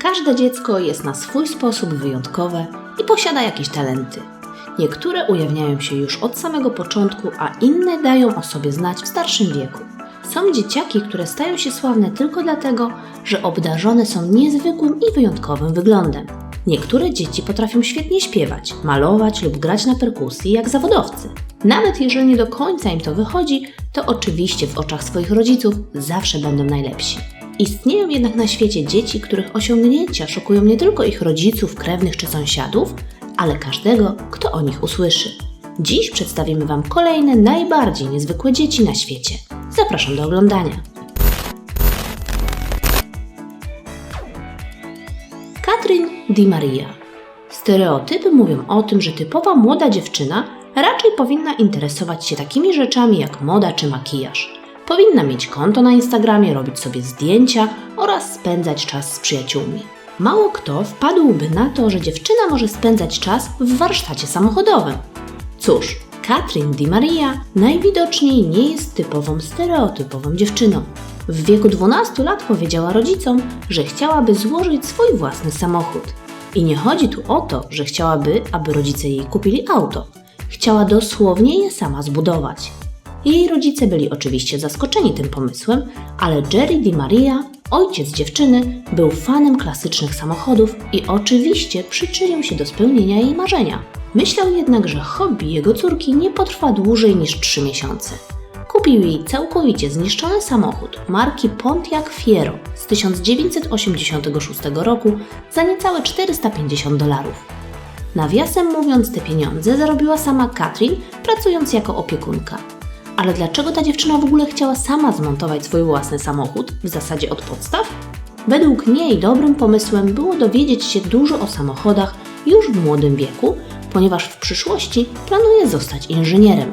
Każde dziecko jest na swój sposób wyjątkowe i posiada jakieś talenty. Niektóre ujawniają się już od samego początku, a inne dają o sobie znać w starszym wieku. Są dzieciaki, które stają się sławne tylko dlatego, że obdarzone są niezwykłym i wyjątkowym wyglądem. Niektóre dzieci potrafią świetnie śpiewać, malować lub grać na perkusji jak zawodowcy. Nawet jeżeli nie do końca im to wychodzi, to oczywiście w oczach swoich rodziców zawsze będą najlepsi. Istnieją jednak na świecie dzieci, których osiągnięcia szokują nie tylko ich rodziców, krewnych czy sąsiadów, ale każdego, kto o nich usłyszy. Dziś przedstawimy Wam kolejne najbardziej niezwykłe dzieci na świecie. Zapraszam do oglądania. Katrin Di Maria. Stereotypy mówią o tym, że typowa młoda dziewczyna raczej powinna interesować się takimi rzeczami jak moda czy makijaż. Powinna mieć konto na Instagramie, robić sobie zdjęcia oraz spędzać czas z przyjaciółmi. Mało kto wpadłby na to, że dziewczyna może spędzać czas w warsztacie samochodowym. Cóż, Katrin Di Maria najwidoczniej nie jest typową stereotypową dziewczyną. W wieku 12 lat powiedziała rodzicom, że chciałaby złożyć swój własny samochód. I nie chodzi tu o to, że chciałaby, aby rodzice jej kupili auto. Chciała dosłownie je sama zbudować. Jej rodzice byli oczywiście zaskoczeni tym pomysłem, ale Jerry Di Maria, ojciec dziewczyny, był fanem klasycznych samochodów i oczywiście przyczynił się do spełnienia jej marzenia. Myślał jednak, że hobby jego córki nie potrwa dłużej niż 3 miesiące. Kupił jej całkowicie zniszczony samochód marki Pontiac Fiero z 1986 roku za niecałe 450 dolarów. Nawiasem mówiąc, te pieniądze zarobiła sama Katrin, pracując jako opiekunka. Ale dlaczego ta dziewczyna w ogóle chciała sama zmontować swój własny samochód, w zasadzie od podstaw? Według niej dobrym pomysłem było dowiedzieć się dużo o samochodach już w młodym wieku, ponieważ w przyszłości planuje zostać inżynierem.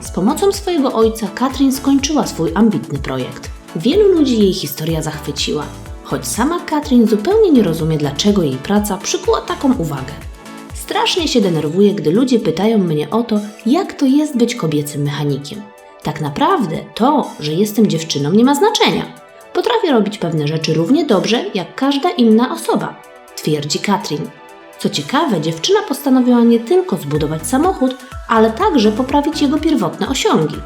Z pomocą swojego ojca Katrin skończyła swój ambitny projekt. Wielu ludzi jej historia zachwyciła, choć sama Katrin zupełnie nie rozumie, dlaczego jej praca przykuła taką uwagę. Strasznie się denerwuję, gdy ludzie pytają mnie o to, jak to jest być kobiecym mechanikiem. Tak naprawdę to, że jestem dziewczyną, nie ma znaczenia. Potrafię robić pewne rzeczy równie dobrze jak każda inna osoba, twierdzi Katrin. Co ciekawe, dziewczyna postanowiła nie tylko zbudować samochód, ale także poprawić jego pierwotne osiągi.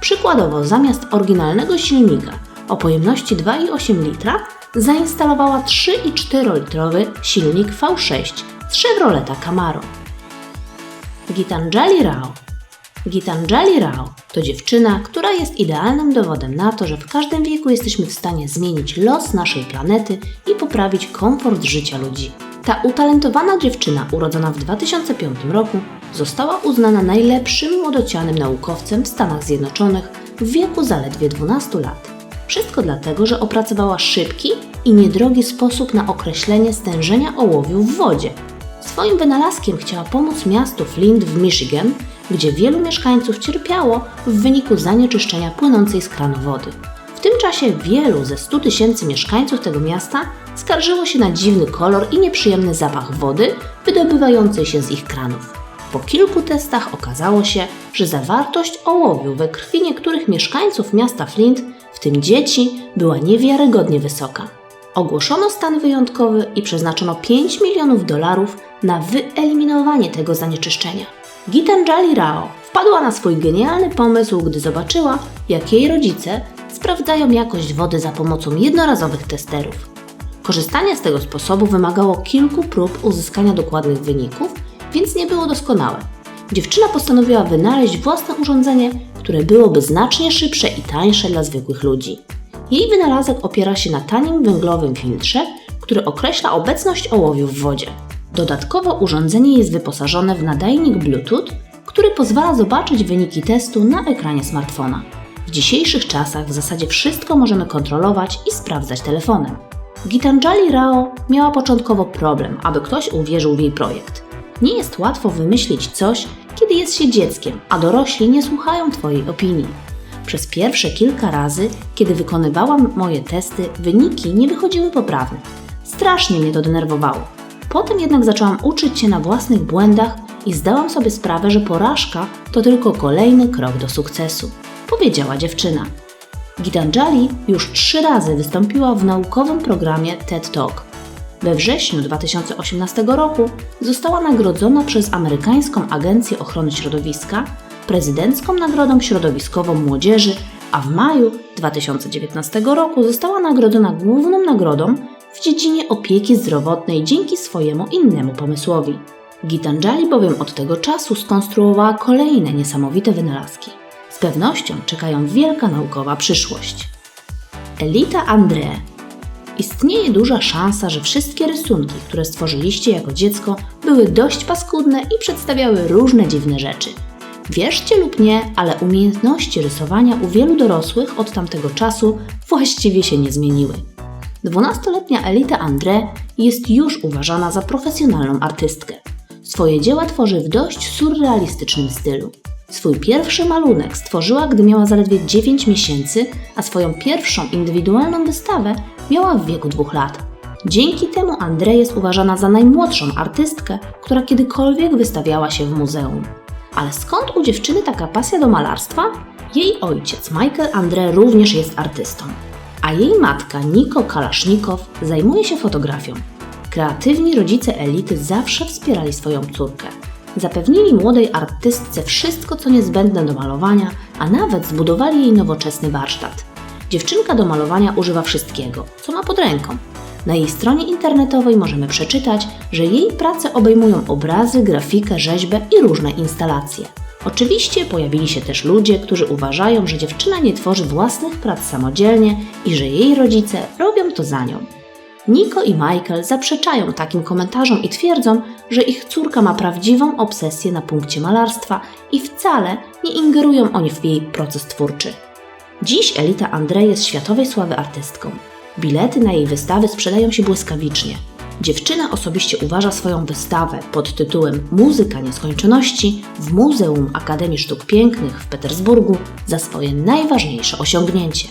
Przykładowo, zamiast oryginalnego silnika o pojemności 2,8 litra, zainstalowała 3,4 litrowy silnik V6 z Chevroleta Camaro. Gitanjali Rao Gitanjali Rao to dziewczyna, która jest idealnym dowodem na to, że w każdym wieku jesteśmy w stanie zmienić los naszej planety i poprawić komfort życia ludzi. Ta utalentowana dziewczyna, urodzona w 2005 roku, została uznana najlepszym młodocianym naukowcem w Stanach Zjednoczonych w wieku zaledwie 12 lat. Wszystko dlatego, że opracowała szybki i niedrogi sposób na określenie stężenia ołowiu w wodzie. Swoim wynalazkiem chciała pomóc miastu Flint w Michigan, gdzie wielu mieszkańców cierpiało w wyniku zanieczyszczenia płynącej z kranu wody. W tym czasie wielu ze 100 tysięcy mieszkańców tego miasta skarżyło się na dziwny kolor i nieprzyjemny zapach wody wydobywającej się z ich kranów. Po kilku testach okazało się, że zawartość ołowiu we krwi niektórych mieszkańców miasta Flint, w tym dzieci, była niewiarygodnie wysoka. Ogłoszono stan wyjątkowy i przeznaczono 5 milionów dolarów na wyeliminowanie tego zanieczyszczenia. Gitanjali Rao wpadła na swój genialny pomysł, gdy zobaczyła, jak jej rodzice sprawdzają jakość wody za pomocą jednorazowych testerów. Korzystanie z tego sposobu wymagało kilku prób uzyskania dokładnych wyników, więc nie było doskonałe. Dziewczyna postanowiła wynaleźć własne urządzenie, które byłoby znacznie szybsze i tańsze dla zwykłych ludzi. Jej wynalazek opiera się na tanim węglowym filtrze, który określa obecność ołowiu w wodzie. Dodatkowo urządzenie jest wyposażone w nadajnik Bluetooth, który pozwala zobaczyć wyniki testu na ekranie smartfona. W dzisiejszych czasach w zasadzie wszystko możemy kontrolować i sprawdzać telefonem. Gitanjali Rao miała początkowo problem, aby ktoś uwierzył w jej projekt. Nie jest łatwo wymyślić coś, kiedy jest się dzieckiem, a dorośli nie słuchają Twojej opinii. Przez pierwsze kilka razy, kiedy wykonywałam moje testy, wyniki nie wychodziły poprawne. Strasznie mnie to denerwowało. Potem jednak zaczęłam uczyć się na własnych błędach i zdałam sobie sprawę, że porażka to tylko kolejny krok do sukcesu, powiedziała dziewczyna. Gitanjali już trzy razy wystąpiła w naukowym programie TED Talk. We wrześniu 2018 roku została nagrodzona przez Amerykańską Agencję Ochrony Środowiska prezydencką Nagrodą Środowiskową Młodzieży, a w maju 2019 roku została nagrodzona główną nagrodą w dziedzinie opieki zdrowotnej dzięki swojemu innemu pomysłowi. Gitanjali bowiem od tego czasu skonstruowała kolejne niesamowite wynalazki. Z pewnością czekają wielka naukowa przyszłość. Elita André. Istnieje duża szansa, że wszystkie rysunki, które stworzyliście jako dziecko, były dość paskudne i przedstawiały różne dziwne rzeczy. Wierzcie lub nie, ale umiejętności rysowania u wielu dorosłych od tamtego czasu właściwie się nie zmieniły. Dwunastoletnia Elita André jest już uważana za profesjonalną artystkę. Swoje dzieła tworzy w dość surrealistycznym stylu. Swój pierwszy malunek stworzyła, gdy miała zaledwie 9 miesięcy, a swoją pierwszą indywidualną wystawę miała w wieku dwóch lat. Dzięki temu André jest uważana za najmłodszą artystkę, która kiedykolwiek wystawiała się w muzeum. Ale skąd u dziewczyny taka pasja do malarstwa? Jej ojciec, Michael André, również jest artystą, a jej matka, Niko Kalasznikow, zajmuje się fotografią. Kreatywni rodzice Elity zawsze wspierali swoją córkę. Zapewnili młodej artystce wszystko, co niezbędne do malowania, a nawet zbudowali jej nowoczesny warsztat. Dziewczynka do malowania używa wszystkiego, co ma pod ręką. Na jej stronie internetowej możemy przeczytać, że jej prace obejmują obrazy, grafikę, rzeźbę i różne instalacje. Oczywiście pojawili się też ludzie, którzy uważają, że dziewczyna nie tworzy własnych prac samodzielnie i że jej rodzice robią to za nią. Nico i Michael zaprzeczają takim komentarzom i twierdzą, że ich córka ma prawdziwą obsesję na punkcie malarstwa i wcale nie ingerują oni w jej proces twórczy. Dziś Elita André jest światowej sławy artystką. Bilety na jej wystawy sprzedają się błyskawicznie. Dziewczyna osobiście uważa swoją wystawę pod tytułem Muzyka Nieskończoności w Muzeum Akademii Sztuk Pięknych w Petersburgu za swoje najważniejsze osiągnięcie.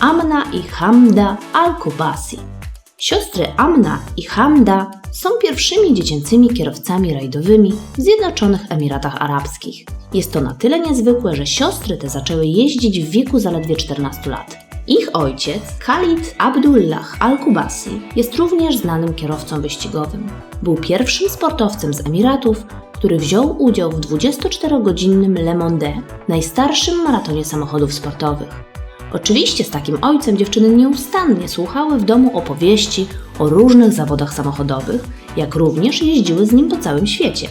Amna i Hamda Al-Kubasi Siostry Amna i Hamda są pierwszymi dziecięcymi kierowcami rajdowymi w Zjednoczonych Emiratach Arabskich. Jest to na tyle niezwykłe, że siostry te zaczęły jeździć w wieku zaledwie 14 lat. Ich ojciec, Khalid Abdullah Al-Kubasi, jest również znanym kierowcą wyścigowym. Był pierwszym sportowcem z Emiratów, który wziął udział w 24-godzinnym Le Monde, najstarszym maratonie samochodów sportowych. Oczywiście z takim ojcem dziewczyny nieustannie słuchały w domu opowieści o różnych zawodach samochodowych, jak również jeździły z nim po całym świecie.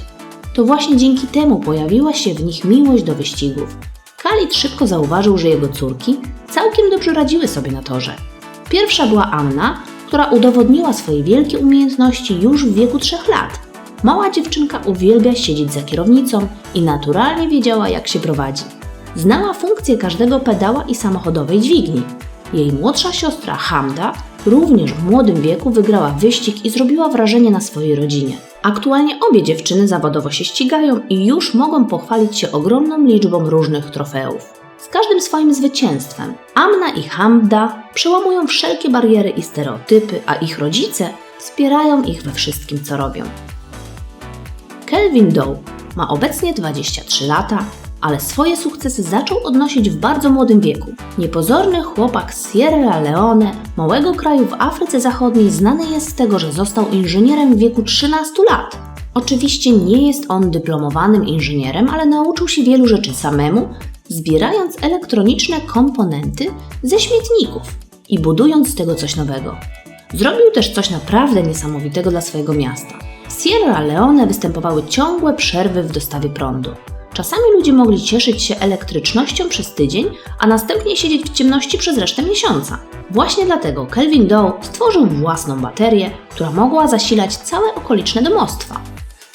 To właśnie dzięki temu pojawiła się w nich miłość do wyścigów. Khalid szybko zauważył, że jego córki całkiem dobrze radziły sobie na torze. Pierwsza była Anna, która udowodniła swoje wielkie umiejętności już w wieku trzech lat. Mała dziewczynka uwielbia siedzieć za kierownicą i naturalnie wiedziała, jak się prowadzi. Znała funkcję każdego pedała i samochodowej dźwigni. Jej młodsza siostra Hamda również w młodym wieku wygrała wyścig i zrobiła wrażenie na swojej rodzinie. Aktualnie obie dziewczyny zawodowo się ścigają i już mogą pochwalić się ogromną liczbą różnych trofeów. Z każdym swoim zwycięstwem Amna i Hamda przełamują wszelkie bariery i stereotypy, a ich rodzice wspierają ich we wszystkim, co robią. Kelvin Doe ma obecnie 23 lata ale swoje sukcesy zaczął odnosić w bardzo młodym wieku. Niepozorny chłopak z Sierra Leone, małego kraju w Afryce Zachodniej, znany jest z tego, że został inżynierem w wieku 13 lat. Oczywiście nie jest on dyplomowanym inżynierem, ale nauczył się wielu rzeczy samemu, zbierając elektroniczne komponenty ze śmietników i budując z tego coś nowego. Zrobił też coś naprawdę niesamowitego dla swojego miasta. W Sierra Leone występowały ciągłe przerwy w dostawie prądu. Czasami ludzie mogli cieszyć się elektrycznością przez tydzień, a następnie siedzieć w ciemności przez resztę miesiąca. Właśnie dlatego Kelvin Doe stworzył własną baterię, która mogła zasilać całe okoliczne domostwa.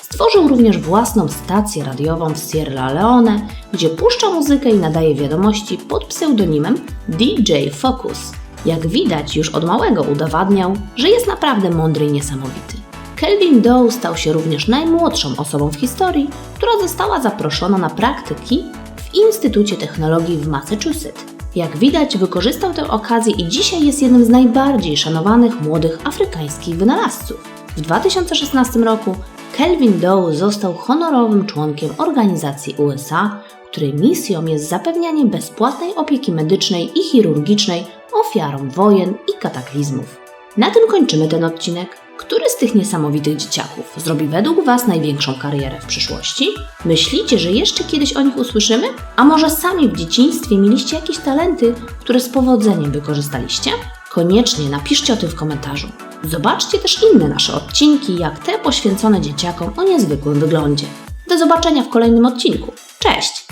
Stworzył również własną stację radiową w Sierra Leone, gdzie puszcza muzykę i nadaje wiadomości pod pseudonimem DJ Focus. Jak widać, już od małego udowadniał, że jest naprawdę mądry i niesamowity. Kelvin Doe stał się również najmłodszą osobą w historii, która została zaproszona na praktyki w Instytucie Technologii w Massachusetts. Jak widać, wykorzystał tę okazję i dzisiaj jest jednym z najbardziej szanowanych młodych afrykańskich wynalazców. W 2016 roku Kelvin Doe został honorowym członkiem organizacji USA, której misją jest zapewnianie bezpłatnej opieki medycznej i chirurgicznej ofiarom wojen i kataklizmów. Na tym kończymy ten odcinek. Który z tych niesamowitych dzieciaków zrobi według Was największą karierę w przyszłości? Myślicie, że jeszcze kiedyś o nich usłyszymy? A może sami w dzieciństwie mieliście jakieś talenty, które z powodzeniem wykorzystaliście? Koniecznie napiszcie o tym w komentarzu. Zobaczcie też inne nasze odcinki, jak te poświęcone dzieciakom o niezwykłym wyglądzie. Do zobaczenia w kolejnym odcinku. Cześć!